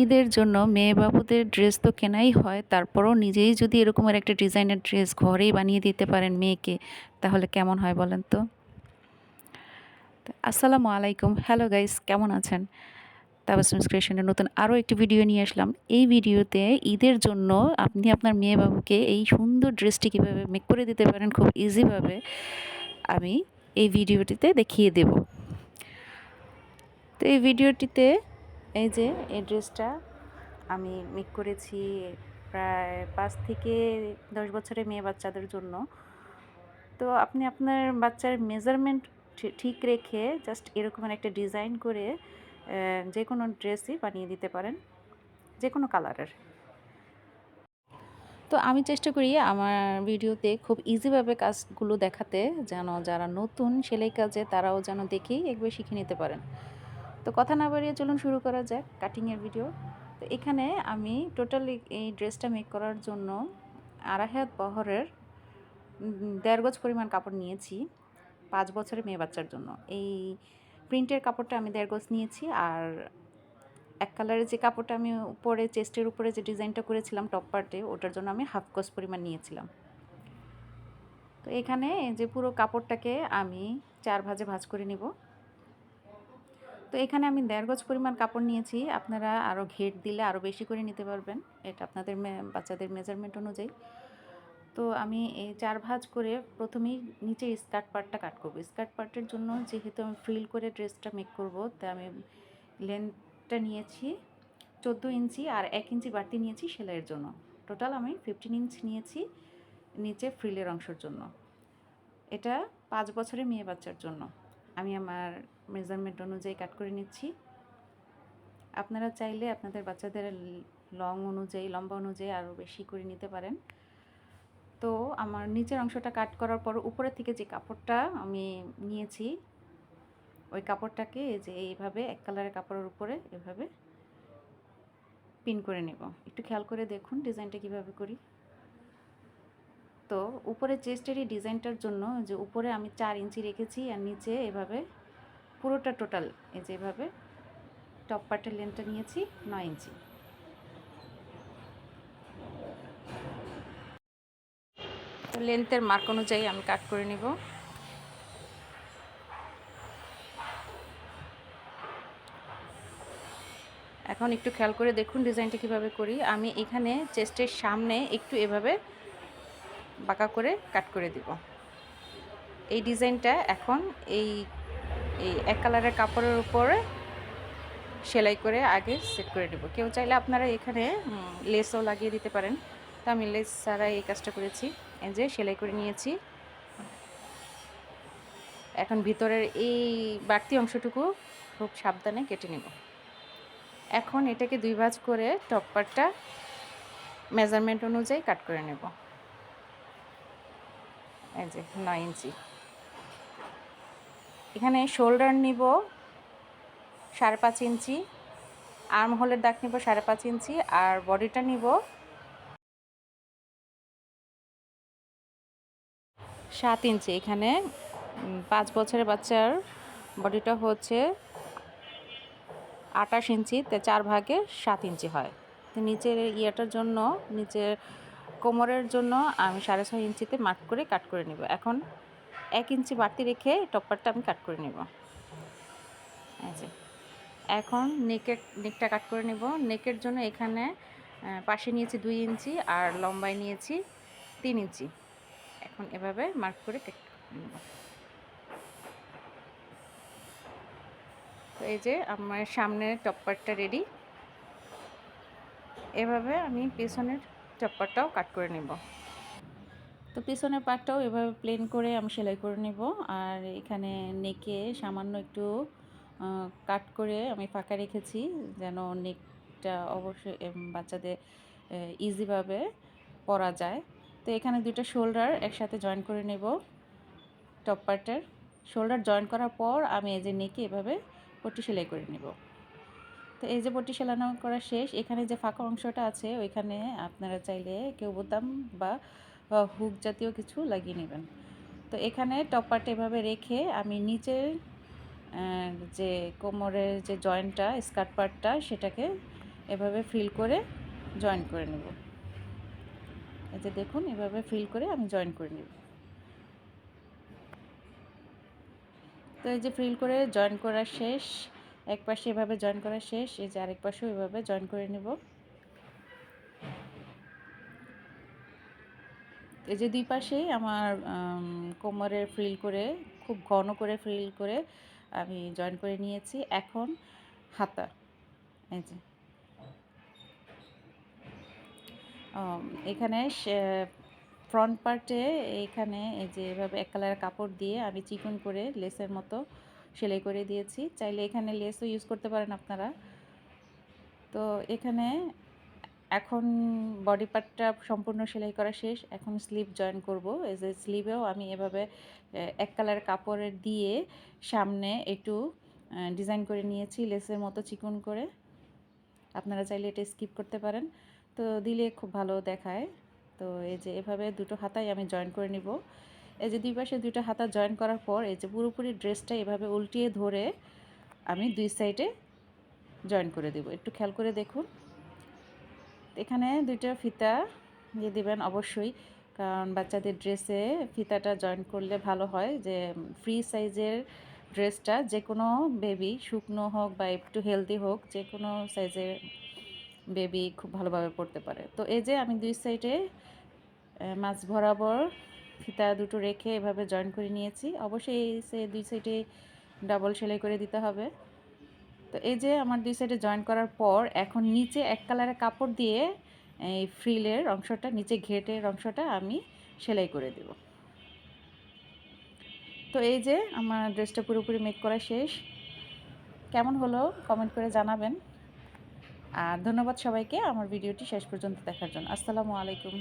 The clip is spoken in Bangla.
ঈদের জন্য মেয়ে বাবুদের ড্রেস তো কেনাই হয়, তারপরও নিজেই যদি এরকমের একটা ডিজাইনের ড্রেস ঘরেই বানিয়ে দিতে পারেন মেয়েকে, তাহলে কেমন হয় বলেন তো? আসসালামু আলাইকুম। হ্যালো গাইস কেমন আছেন? তাবাসুম ক্রিয়েশনের নতুন আরও একটি ভিডিও নিয়ে আসলাম। এই ভিডিওতে ঈদের জন্য আপনি আপনার মেয়ে বাবুকে এই সুন্দর ড্রেসটি কীভাবে মেক করে দিতে পারেন খুব ইজিভাবে আমি এই ভিডিওটিতে দেখিয়ে দেব। তো এই ভিডিওটিতে এই যে, এই ড্রেসটা আমি মেক করেছি প্রায় পাঁচ থেকে দশ বছরের মেয়ে বাচ্চাদের জন্য। তো আপনি আপনার বাচ্চার মেজারমেন্ট ঠিক রেখে জাস্ট এরকম একটা ডিজাইন করে যে কোনো ড্রেসই বানিয়ে দিতে পারেন, যে কোনো কালারের। তো আমি চেষ্টা করি আমার ভিডিওতে খুব ইজিভাবে কাজগুলো দেখাতে, যেন যারা নতুন সেলাই কাজে তারাও যেন দেখেই একবার শিখে নিতে পারেন। তো কথা না বাড়িয়ে চলুন শুরু করা যাক কাটিংয়ের ভিডিও তো এখানে আমি টোটালি এই ড্রেসটা মেক করার জন্য আড়াই হাত বহরের দেড় গজ পরিমাণ কাপড় নিয়েছি পাঁচ বছরের মেয়ে বাচ্চার জন্য। এই প্রিন্টের কাপড়টা আমি দেড় গজ নিয়েছি আর এক কালারের যে কাপড়টা আমি উপরে চেস্টের উপরে যে ডিজাইনটা করেছিলাম টপ পার্টে ওটার জন্য আমি হাফ গজ পরিমাণ নিয়েছিলাম। তো এখানে যে পুরো কাপড়টাকে আমি চার ভাজে ভাজ করে নিব। তো এখানে আমি দেড় গজ পরিমাণ কাপড় নিয়েছি। আপনারা আরও ঘেট দিলে আরও বেশি করে নিতে পারবেন। এটা আপনাদের বাচ্চাদের মেজারমেন্ট অনুযায়ী। তো আমি এই চার ভাজ করে প্রথমেই নিচে স্কার্ট পার্টটা কাট করব। স্কার্ট পার্টের জন্য যেহেতু আমি ফ্রিল করে ড্রেসটা মেক করব তাই আমি লেন্থটা নিয়েছি চোদ্দ ইঞ্চি আর এক ইঞ্চি বাড়তি নিয়েছি সেলাইয়ের জন্য। টোটাল আমি ফিফটিন ইঞ্চ নিয়েছি নিচে ফ্রিলের অংশের জন্য। এটা পাঁচ বছরের মেয়ে বাচ্চার জন্য। আমি আমার মেজারমেন্ট অনুযায়ী কাট করে নিচ্ছি। আপনারা চাইলে আপনাদের বাচ্চাদের লং অনুযায়ী, লম্বা অনুযায়ী আরও বেশি করে নিতে পারেন। তো আমার নিচের অংশটা কাট করার পর উপরের থেকে যে কাপড়টা আমি নিয়েছি, ওই কাপড়টাকে যে এইভাবে এক কালারের কাপড়ের উপরে এভাবে পিন করে নেব। একটু খেয়াল করে দেখুন ডিজাইনটা কীভাবে করি। তো উপরে চেস্টের এই ডিজাইনটার জন্য যে উপরে আমি চার ইঞ্চি রেখেছি আর নিচে এভাবে পুরোটা টোটাল এই যে এভাবে টপ পার্টের লেন্থটা নিয়েছি নয় ইঞ্চি। তো লেন্থের মার্ক অনুযায়ী আমি কাট করে নিব। এখন একটু খেয়াল করে দেখুন ডিজাইনটা কীভাবে করি। আমি এখানে চেস্টের সামনে একটু এভাবে বাঁকা করে কাট করে দিব। এই ডিজাইনটা এখন এই এই এক কালারের কাপড়ের উপরে সেলাই করে আগে সেট করে দেবো কেউ চাইলে আপনারা এখানে লেসও লাগিয়ে দিতে পারেন। তো আমি লেস ছাড়া এই কাজটা করেছি। যে সেলাই করে নিয়েছি। এখন ভিতরের এই বাড়তি অংশটুকু খুব সাবধানে কেটে নেব। এখন এটাকে দুই ভাজ করে টপ পার্টটা মেজারমেন্ট অনুযায়ী কাট করে নেব। এই যে নয় ইঞ্চি এখানে শোল্ডার নিব সাড়ে পাঁচ ইঞ্চি আর্ম হোলের দাগ নিব সাড়ে পাঁচ ইঞ্চি, আর বডিটা নিব সাত ইঞ্চি। এখানে পাঁচ বছরের বাচ্চার বডিটা হচ্ছে আটাশ ইঞ্চি, তে চার ভাগে সাত ইঞ্চি হয়। তো নিচের ইয়েটার জন্য, নিচের কোমরের জন্য আমি সাড়ে ছয় ইঞ্চিতে মার্ক করে কাট করে নেব। এখন এক ইঞ্চি বাড়তি রেখে টপ্পারটা আমি কাট করে নেব। আচ্ছা এখন নেকের নেকটা কাট করে নেব। নেকের জন্য এখানে পাশে নিয়েছি দুই ইঞ্চি আর লম্বায় নিয়েছি তিন ইঞ্চি। এখন এভাবে মার্ক করে কেটে নেব। তো এই যে আমার সামনের টপ্পারটা রেডি এভাবে আমি পেছনের টপ্পারটাও কাট করে নেব। তো পিছনের পাটটাও এভাবে প্লেন করে আমি সেলাই করে নেব। আর এখানে নেকে সামান্য একটু কাট করে আমি ফাঁকা রেখেছি যেন নেকটা অবশ্যই বাচ্চাদের ইজিভাবে পরা যায়। তো এখানে দুটো শোল্ডার একসাথে জয়েন করে নেব টপ পার্টের শোল্ডার জয়েন করার পর আমি এই যে নেকে এভাবে পট্টি সেলাই করে নেব। তো এই যে পট্টি সেলানো করা শেষ, এখানে যে ফাঁকা অংশটা আছে, ওইখানে আপনারা চাইলে কেউ বোতাম বা হুক জাতীয় কিছু লাগিয়ে নেবেন। তো এখানে টপ পার্ট এভাবে রেখে আমি নিচের যে কোমরের যে জয়েন্টটা, স্কার্ট পার্টটা, সেটাকে এভাবে ফিল করে জয়েন করে নেব। এই যে দেখুন, এভাবে ফিল করে আমি জয়েন করে নেব। তো এই যে ফিল করে জয়েন করা শেষ এক পাশে এভাবে জয়েন করা শেষ, এই যে আরেক পাশেও এভাবে জয়েন করে নেব। এই যে দুই পাশেই আমার কোমরের ফ্রিল করে, খুব ঘন করে ফ্রিল করে আমি জয়েন করে নিয়েছি। এখন হাতা, এই যে। এখানে ফ্রন্ট পার্টে এইখানে এই যে এভাবে এক কালারের কাপড় দিয়ে আমি চিকন করে লেসের মতো সেলাই করে দিয়েছি। চাইলে এখানে লেসও ইউজ করতে পারেন আপনারা। তো এখানে এখন বডি পার্টটা সম্পূর্ণ সেলাই করা শেষ। এখন স্লিভ জয়েন করব। এই যে স্লিভেও আমি এভাবে এক কালার কাপড়ের দিয়ে সামনে একটু ডিজাইন করে নিয়েছি লেসের মতো চিকন করে। আপনারা চাইলে এটা স্কিপ করতে পারেন। তো দিলে খুব ভালো দেখায়। তো এই যে এভাবে দুটো হাতাই আমি জয়েন করে নিব। এই যে দুই পাশে দুটো হাতা জয়েন করার পর এই যে পুরোপুরি ড্রেসটা এভাবে উল্টিয়ে ধরে আমি দুই সাইডে জয়েন করে দেব। একটু খেয়াল করে দেখুন। এখানে দুইটা ফিতা দিয়ে দেবেন অবশ্যই। কারণ বাচ্চাদের ড্রেসে ফিতাটা জয়েন করলে ভালো হয় যে ফ্রি সাইজের ড্রেসটা যে কোনো বেবি শুকনো হোক বা একটু হেলদি হোক যে কোনো সাইজের বেবি খুব ভালোভাবে পড়তে পারে। তো এই যে আমি দুই সাইডে মাছ বরাবর ফিতা দুটো রেখে এভাবে জয়েন করে নিয়েছি। অবশ্যই সে দুই সাইডে ডাবল সেলাই করে দিতে হবে। তো এই যে আমার দুই সাইডে জয়েন করার পর এখন নিচে এক কালারের কাপড় দিয়ে এই ফ্রিলের অংশটা, নিচে ঘেটের অংশটা আমি সেলাই করে দেব। তো এই যে আমার ড্রেসটা পুরোপুরি মেক করা শেষ। কেমন হলো কমেন্ট করে জানাবেন। আর ধন্যবাদ সবাইকে, আমার ভিডিওটি শেষ পর্যন্ত দেখার জন্য। আসসালামু আলাইকুম।